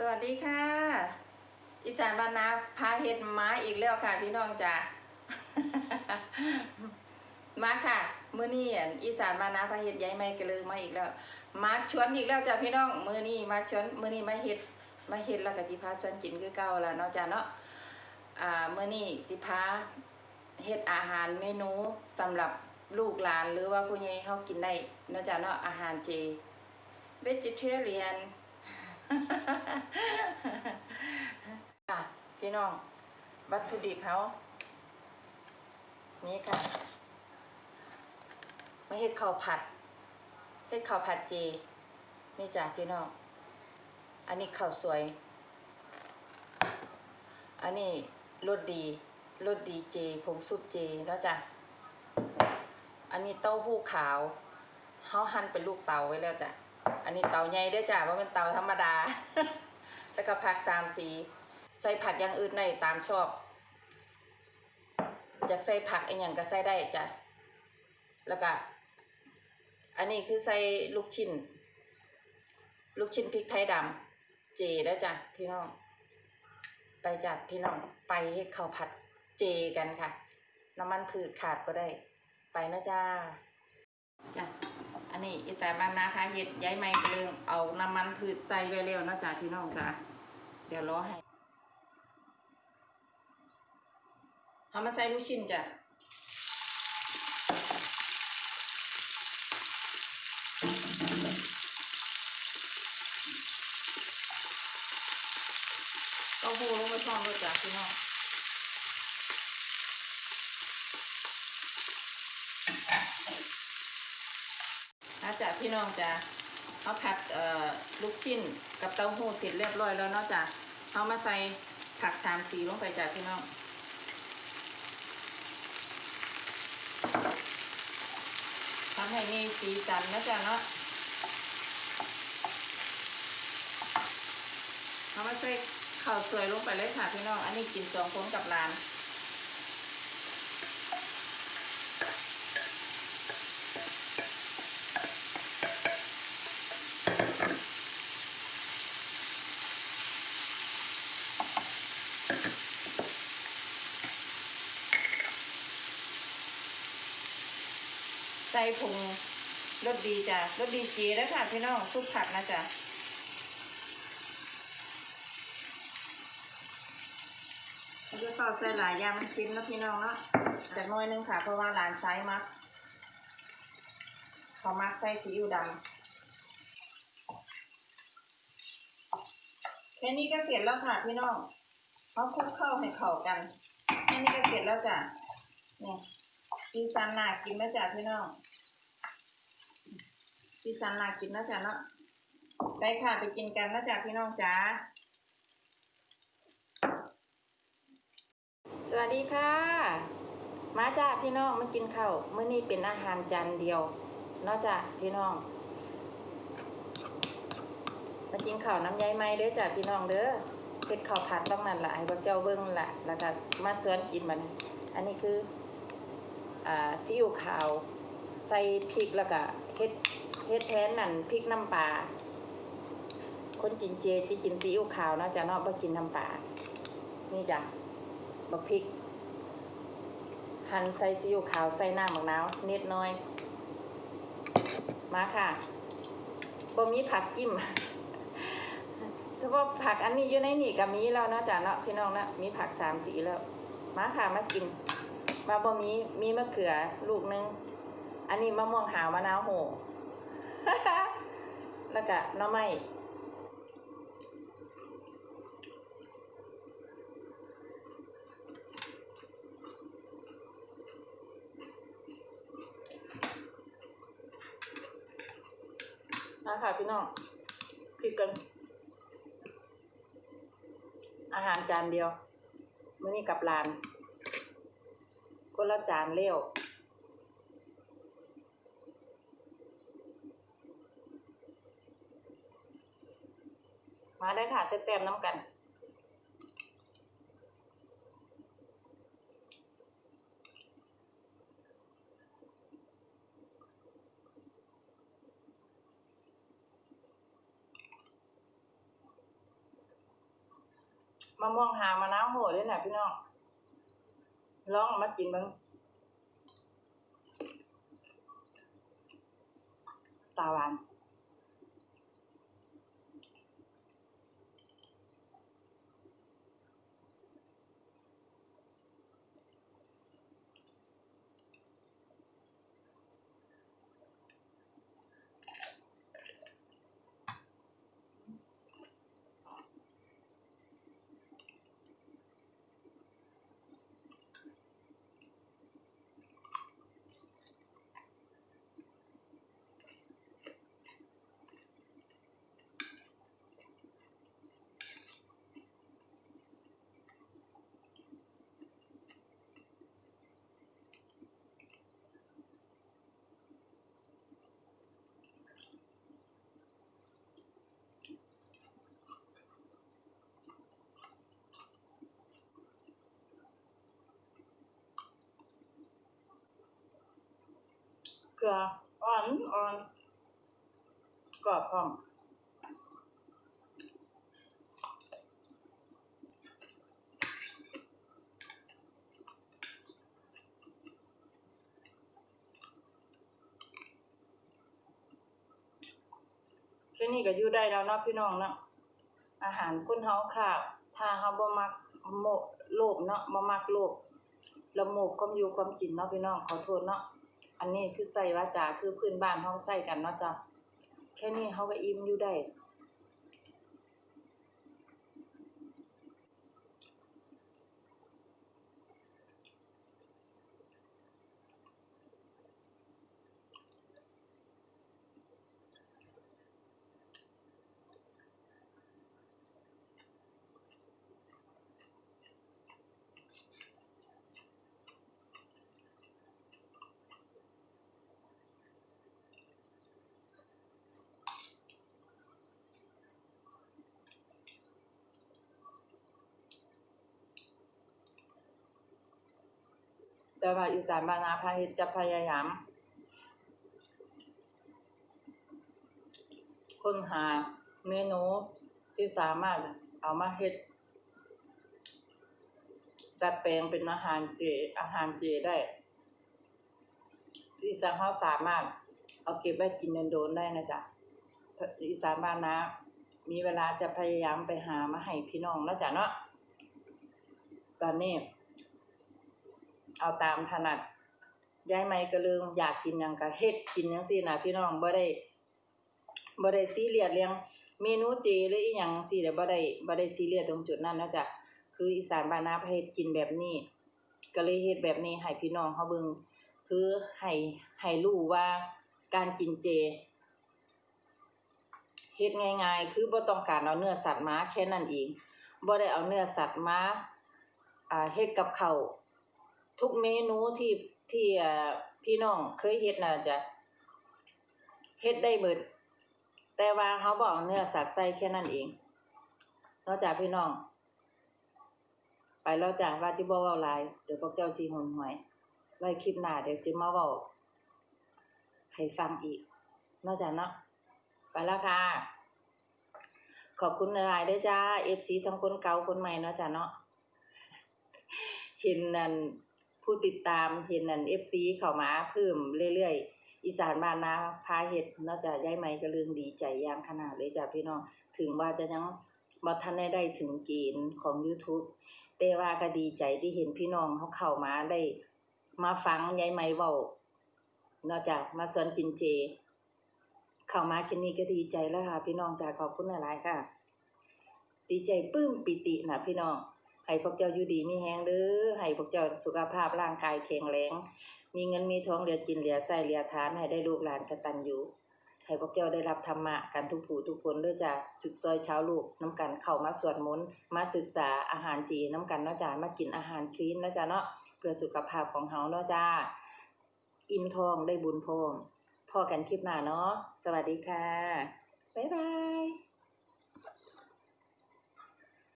สวัสดีค่ะ อีสานบ้านนาพาเห็ดไม้อีกแล้วค่ะพี่น้องจ้ะมาค่ะมื้อนี้อั่นอีสานบ้านนาพาเห็ดย้ายไม้กระลือมาอีกแล้วมาชวนอีกแล้วจ้ะพี่น้องมื้อนี้มาชวนมื้อนี้มาเฮ็ดมาเฮ็ดแล้วก็สิพาชวนกินคือเก่าแล้วเนาะจ้ะเนาะอ่ามื้อนี้สิพาเฮ็ดอาหารเมนูสำหรับลูกหลานหรือว่าผู้ใหญ่เฮากินได้เนาะจ้ะเนาะอาหารเจ vegetarian ค่ะพี่น้อง วัตถุดิบเขานี่ค่ะมาเฮ็ดข้าวผัดเฮ็ดข้าวผัดเจ นี่จ้ะพี่น้อง อันนี้ข้าวสวย อันนี้รสดีรสดีเจผงซุปเจแล้วจ้ะ อันนี้เต้าหู้ขาวเขาหั่นเป็นลูกเตาไว้แล้วจ้ะ อันนี้เตาใหญ่ด้วยจ้ะว่าเป็นเตาธรรมดา แล้วก็ผักสามสี ใส่ผักอย่างอื่นในตามชอบอยากใส่ผักไอ้อย่างก็ใส่ได้จ้ะ แล้วก็ อันนี้คือใส่ลูกชิ้น ลูกชิ้นพริกไทยดำเจแล้วจ้ะพี่น้อง ไปจัดพี่น้องไปเฮ็ดข้าผัดเจกันค่ะ น้ำมันพืชขาดก็ได้ ไปนะจ้าจ้ะ นนี้อีแต่บ้านนาค่ะเฮ็ดย้ายไม้เปลืองเอาน้ำมันพืชใส่ไว้แล้วนะจ้ะพี่น้องจ้ะเดี๋ยวรอให้เอามาใส่ลูกชิ้นจ้ะเต้าหู้ลงไปซ่อนด้วยจ้ะพี่น้อง จ้ะพี่น้องจ้ะเขาผัดลูกชิ้นกับเต้าหู้เสร็จเรียบร้อยแล้วเนาะจ้ะเขามาใส่ผักสามสีลงไปจ้ะพี่น้องทำให้มีสีสันนะจ๊ะเนาะเอามาใส่ข้าวสวยลงไปเลยค่ะพี่น้อง อันนี้กินสองคนกับร้าน ส่ผงรสดีจ้ะรสดีเจีแล้วค่ะพี่น้องซุปผักนะจ๊ะแล้วก็ใส่หลายอยางมันฟินแล้วพี่น้องเนาะจากหน้อยนึงค่ะ เพราะว่าหลานไซส์มักเขามักใส่ซีอิ๊วดำแค่นี้ก็เสร็จแล้วค่ะพี่น้องเขาคลุกเข้าให้เข้ากันแค่นี้ก็เสร็จแล้วจ้ะเนี่ยซีซันน่ากินนะจ๊ะพี่น้อง พี่สันลากินนะจ๊ะเนาะไปค่ะไปกินกันนะจ๊ะพี่น้องจ๋าสวัสดีค่ะ มาจ้าพี่น้องมากินข้าวเมื่อนี้เป็นอาหารจานเดียวเนาะจ้ะพี่น้อง มากินข้าวน้ำใยไม้เด้อจ้ะพี่น้องเด้อเป็นข้าวผัดต้องนั่นแหละให้พวกเจ้าเบิ้งแหละแล้วก็มาสวนกินมัน อันนี้คืออ่าซีอิ๊วขาว ใส่พริกแล้วก็เฮ็ดเฮ็ดแทนนั่นพริกน้ำปลาคนกินเจจะกินซีอิ๊วขาวนะจ้ะเนาะบ่กินน้ำปลานี่จ้ะบักพริก หั่นใส่ซีอิ๊วขาวใส่น้ำมะนาวนิดน้อย มาค่ะบ่มีผักจิ้มถ้าว่าผักอันนี้อยู่ในนี่ก็มีแล้วนะจ้ะเนาะพี่น้องนะมีผักสามสีแล้ว มาค่ะมากิน มาบ่มีมีมะเขือลูกหนึง อันนี้มะม่วงหาวมะนาวโหแล้วก็น้ำไม้มาค่ะพี่น้องพริกกัน อาหารจานเดียว มื้อนี้กับลาน คนละจานเลี้ยว มาได้ค่ะแซ่บๆน้ำกัน มะม่วงหามะนาวโหด้วยนะพี่น้องลองมากินบ้างตาหวาน เกลืออ่อนอ่อนกรอบพร้อมแค่นี้ก็อยู่ได้แล้วเนาะพี่น้องเนาะอาหารคนเฮาค่ะถ้าเฮาบ่มักโมโลภเนาะบ่มักโลภละโมบความอยู่ความกินเนาะพี่น้องขอโทษเนาะ อันนี้คือใส่วาจาคือพื้นบ้านเขาใส่กันเนาะจ้ะแค่นี้เขาก็อิ่มอยู่ได้ แต่ว่าอีสานบานนาพาเฮจะพยายามค้นหาเมนูที่สามารถเอามาเฮ็ดดัดแปลงเป็นอาหารเจอาหารเจได้ อีสานเขาสามารถ เอาเก็บไว้กินโดนๆได้นะจ๊ะอีสานบ้านนามีเวลาจะพยายามไปหามาให้พี่น้องนะจ๊ะเนาะตอนนี้ เอาตามถนัดย้ายไม่ก็ลืมอยากกินหยังก็เฮ็ดกินจังซี่นะพี่น้องบ่ได้บ่ได้ซีเรียสเรื่องเมนูเจหรืออีหยังซี่เด้บ่ได้บ่ได้ซีเรียสตรงจุดนั้นนะจ๊ะคืออีสานบ้านนาเฮ็ดกินแบบนี้ ก็เลยเฮ็ดแบบนี้ให้พี่น้องเฮาเบิ่งคือให้ให้รู้ว่าการกินเจเฮ็ดง่ายๆ คือบ่ต้องการเอาเนื้อสัตว์มาแค่นั้นเองบ่ได้เอาเนื้อสัตว์มาอ่าเฮ็ดกับข้าว ทุกเมนูที่ที่พี่น้องเคยเฮ็ดน่ะจะเฮ็ดได้เบิด แต่ว่าเขาบอาเนื้อสัตว์ใส่แค่นั้นเองนอกจากพี่น้อง ไปแล้วจ้ะว่าที่บ่เว้าหลายเดี๋ยวพวกเจ้าสิหนหวยไว้คลิปหน้าเดี๋ยวจะมาเว้าให้ฟังอีก นอกจากเนาะไปแล้วค่ะ ขอบคุณหลายด้อจ้า FC ทั้งคนเก่าคนใหม่เนาะจ้ะเนาะเห็นนั่น ผู้ติดตามเห็นนั่น FC เข้ามาเพิ่มเรื่อยๆ อีสานบ้านนาพาเฮ็ดนอกจากย้ายไหมก็เรื่องดีใจยางขนาดเลยจ้ะพี่น้องถึงว่าจะยังบ่ทันได้ได้ถึงเกณฑ์ของ YouTube แต่ว่าก็ดีใจที่เห็นพี่น้องเขาเข้ามาได้มาฟังยายไหมเว้านอกจากมาสอนกินเจ เข้ามาแค่นี้ก็ดีใจแล้วค่ะ พี่น้องจ้ะขอบคุณหลายๆค่ะ ดีใจปลื้มปิตินะพี่น้อง ให้พวกเจ้าอยู่ดีมีแฮงเด้อให้พวกเจ้าสุขภาพร่างกายแข็งแรงมีเงินมีทองเหลือกินเหลือใช้เหลือทานให้ได้ลูกหลานกตัญญูให้พวกเจ้าได้รับธรรมะกันทุกผู้ทุกคนด้อจ้ะสุดซอยเช้าลูกน้ำกันเข้ามาสวดมนต์มาศึกษาอาหารจีนน้ำกันเนาะจ้ะมากินอาหารคลีนนาะจ้ะเนาะเพื่อสุขภาพของเฮาเนาะจ้าอิ่มท้องได้บุญพรมพอกันคลิปหน้าเนาะสวัสดีค่ะบ๊ายบาย